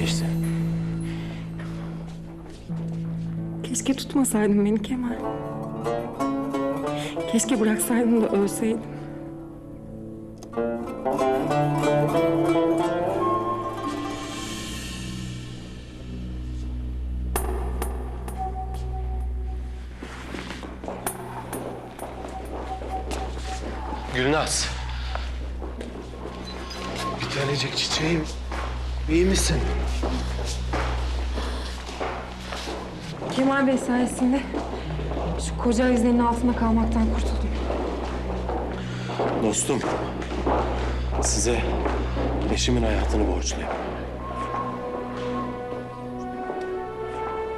geçti? Keşke tutmasaydın beni Kemal. Keşke bıraksaydın da ölseydim. Gülnaz. Bir tanecik çiçeğim. İyi misin? Kemal Bey sayesinde şu koca avizenin altında kalmaktan kurtuldum. Dostum. Size eşimin hayatını borçluyum.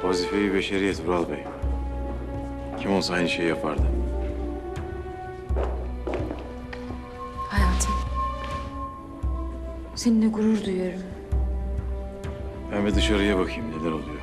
Vazifeyi beşeriyet Vural Bey. Kim olsa aynı şeyi yapardı. Hayatım. Seninle gurur duyuyorum. Ben bir dışarıya bakayım neler oluyor.